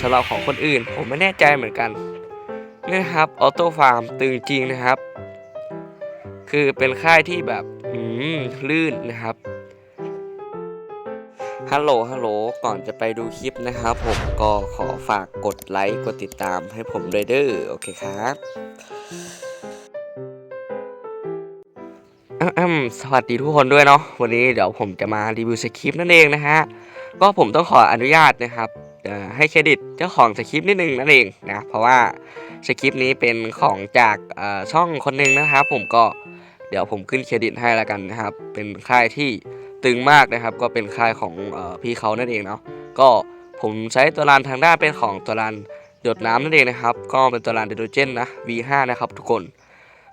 สำหรับของคนอื่น ผมไม่แน่ใจเหมือนกันนี่นะครับออโต้ฟาร์มตึงจริงนะครับ คือเป็นค่ายที่แบบอืมลื่นนะครับฮัลโหลฮัลโหลก่อนจะไปดูคลิปนะครับ ผมก็ขอฝากกดไลค์กดติดตามให้ผมด้วยเด้อโอเคครับอืมสวัสดีทุกคนด้วยเนาะวันนี้เดี๋ยวผมจะมารีวิวสคริปต์นั่นเองนะฮะก็ผมต้องขออนุญาตนะครับ ให้เครดิตเจ้าของสคริปต์นิดนึงนั่นเองนะเพราะว่าสคริปต์นี้เป็นของจากช่องคนหนึ่งนะครับ ผมก็เดี๋ยวผมขึ้นเครดิตให้แล้วกันนะครับ เป็นค่ายที่ตึงมากนะครับ ก็เป็นค่ายของอพี่เขานั่นเองเนาะก็ผมใช้ตัวรานทางด้านเป็นของตัวรานหยดน้ำนั่นเองนะครับ ก็เป็นตัวรานเดโดเจนนะ V5 นะครับทุกคน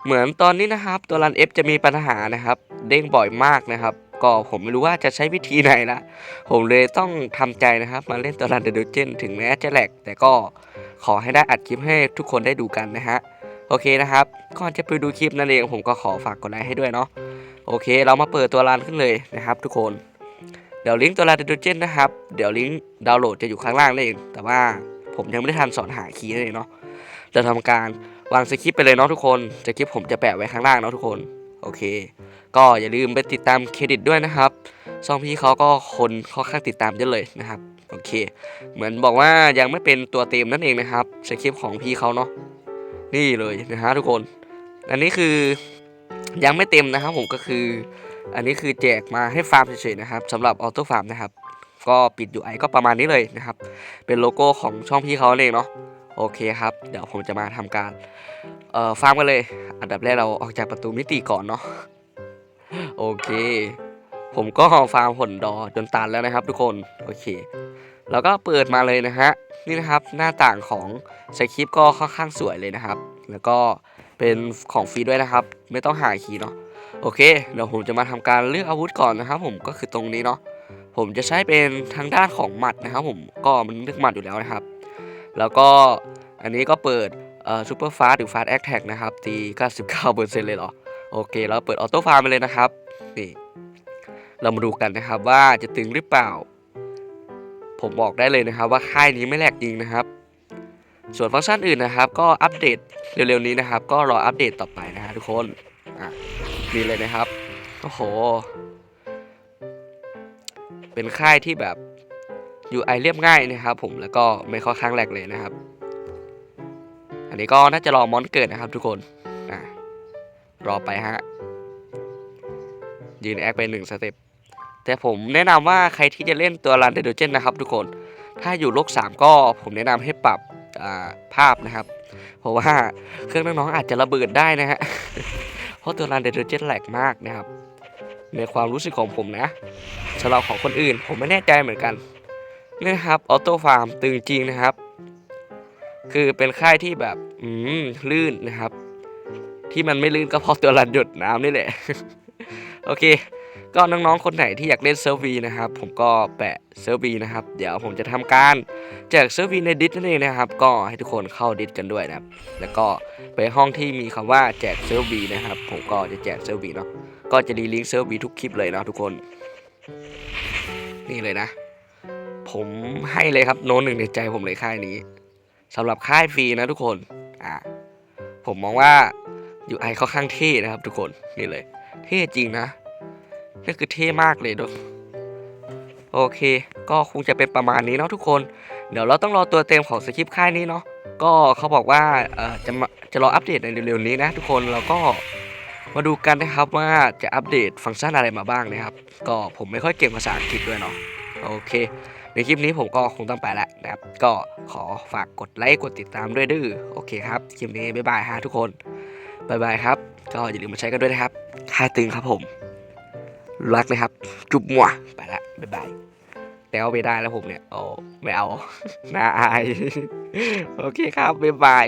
เหมือนตอนนี้นะครับ ตัวรัน F จะมีปัญหานะครับ เด้งบ่อยมากนะครับ ก็ผมไม่รู้ว่าจะใช้วิธีไหนละผมเลยต้องทำใจนะครับมาเล่นตัวรันเดโดเจนถึงแม้จะแหลกแต่ก็ขอให้ได้อัดคลิปให้ทุกคนได้ดูกันนะฮะโอเคนะครับก่อนจะไปดูคลิปนั่นเองผมก็ขอฝากกดไลค์ให้ด้วยเนาะโอเค เรามาเปิดตัวรันขึ้นเลยนะครับ ทุกคนเดี๋ยวลิงก์ตัวรันเดโดเจนนะครับเดี๋ยวลิงก์ดาวน์โหลดจะอยู่ข้างล่างนั่นเองแต่ว่าผมยังไม่ได้ทันสอนหาคีย์นั่นเองเนาะจะทำการวางสคริปต์ไปเลยเนาะทุกคนสคริปต์ผมจะแปะไว้ข้างล่างเนาะทุกคน โอเค ก็อย่าลืมไปติดตามเครดิตด้วยนะครับช่องพี่เขาก็คนค่อนข้างติดตามเยอะเลยนะครับ โอเค เหมือนบอกว่ายังไม่เป็นตัวเต็มนั่นเองนะครับสคริปต์ของพี่เขาเนาะนี่เลยนะฮะทุกคน อันนี้คือยังไม่เต็มนะครับผมก็คือ อันนี้คือแจกมาให้ฟาร์มเฉยๆนะครับสำหรับออโต้ฟาร์มนะครับ ก็ปิด UI ก็ประมาณนี้เลยนะครับ เป็นโลโก้ของช่องพี่เขาเองเนาะโอเคครับ เดี๋ยวผมจะมาทำการ เอ่อฟาร์มกันเลย อันดับแรกเราออกจากประตูมิติก่อนเนาะโอเค ผมก็ฟาร์มผลดอจนตันแล้วนะครับ ทุกคนโอเค แล้วก็เปิดมาเลยนะฮะนี่นะครับหน้าต่างของสคริปก็ค่อนข้างสวยเลยนะครับ แล้วก็เป็นของฟรีด้วยนะครับ ไม่ต้องหาคีย์เนาะโอเคเดี๋ยวผมจะมาทำการเลือกอาวุธก่อนนะครับ ผมก็คือตรงนี้เนาะผมจะใช้เป็นทางด้านของหมัดนะครับ ผมก็มันเลือกหมัดอยู่แล้วนะครับ แล้วก็อันนี้ก็เปิด เอ่อซูเปอร์ฟาสหรือฟาสแอคแท็กนะครับตี99%เลยเหรอ โอเค เราเปิดออโต้ฟาร์มไปเลยนะครับ นี่ เรามาดูกันนะครับว่าจะตึงหรือเปล่า ผมบอกได้เลยนะครับ ว่าค่ายนี้ไม่แหลกจริงนะครับ ส่วนฟังก์ชันอื่นนะครับ ก็อัปเดตเร็วๆนี้นะครับ ก็รออัปเดตต่อไปนะฮะทุกคนอะนี่เลยนะครับโอ้โห เป็นค่ายที่แบบ UI เรียบง่ายนะครับ ผมแล้วก็ไม่ค่อนข้างแหลกเลยนะครับ อันนี้ก็น่าจะรอมอนเกิดนะครับทุกคนอะรอไปฮะ ยืนแอคไปหนึ่งสเต็ป แต่ผมแนะนำว่าใครที่จะเล่นตัวรันเดโดเจนนะครับทุกคน ถ้าอยู่โลก 3 ก็ผมแนะนำให้ปรับภาพนะครับ เพราะว่าเครื่องน้องๆอาจจะระเบิดได้นะฮะ เพราะตัวรันเดโดเจนแหลกมากนะครับ ในความรู้สึกของผมนะสำหรับของคนอื่นผมไม่แน่ใจเหมือนกันนี่นะครับออโต้ฟาร์มตึงจริงนะครับ คือเป็นค่ายที่แบบอืมลื่นนะครับ ที่มันไม่ลื่นก็เพราะตัวรันหยดน้ำนี่แหละ โอเค ก็น้องๆคนไหนที่อยากเล่นเซิร์ฟวีนะครับ ผมก็แปะเซิร์ฟวีนะครับ เดี๋ยวผมจะทำการแจกเซิร์ฟวีในดิสนั่นเองนะครับ ก็ให้ทุกคนเข้าดิสกันด้วยนะครับ แล้วก็ไปห้องที่มีคำว่าแจกเซิร์ฟวีนะครับ ผมก็จะแจกเซิร์ฟวีเนาะ ก็จะรีลิงก์เซิร์ฟวีทุกคลิปเลยนะทุกคน นี่เลยนะ ผมให้เลยครับโน้ตหนึ่งในใจผมเลยค่ายนี้ สำหรับค่ายฟรีนะทุกคนอ่าผมมองว่า UI เขาข้างเท่นะครับทุกคนนี่เลย เท่จริงนะนี่คือเท่มากเลยทุกโอเค ก็คงจะเป็นประมาณนี้เนาะทุกคน เดี๋ยวเราต้องรอตัวเต็มของสคริปต์ค่ายนี้เนาะก็เขาบอกว่าจะมาจะรออัปเดตในเร็วๆนี้นะทุกคนเราก็มาดูกันนะครับว่าจะอัปเดตฟังก์ชันอะไรมาบ้างนะครับ ก็ผมไม่ค่อยเก่งภาษาอังกฤษด้วยเนาะโอเค ในคลิปนี้ผมก็คงต้องไปแล้วนะครับ ก็ขอฝากกดไลค์กดติดตามด้วยดื้อโอเคครับ คลิปนี้บ๊ายบายฮะทุกคนบ๊ายบายครับ ก็อย่าลืมมาใช้กันด้วยนะครับค่าตึงครับผม รักเลยครับ จุ๊บมัวไปละบ๊ายบายแต่เอาไม่ได้แล้วผมเนี่ยโอ้ไม่เอาน่าอาย โอเคครับบ๊ายบาย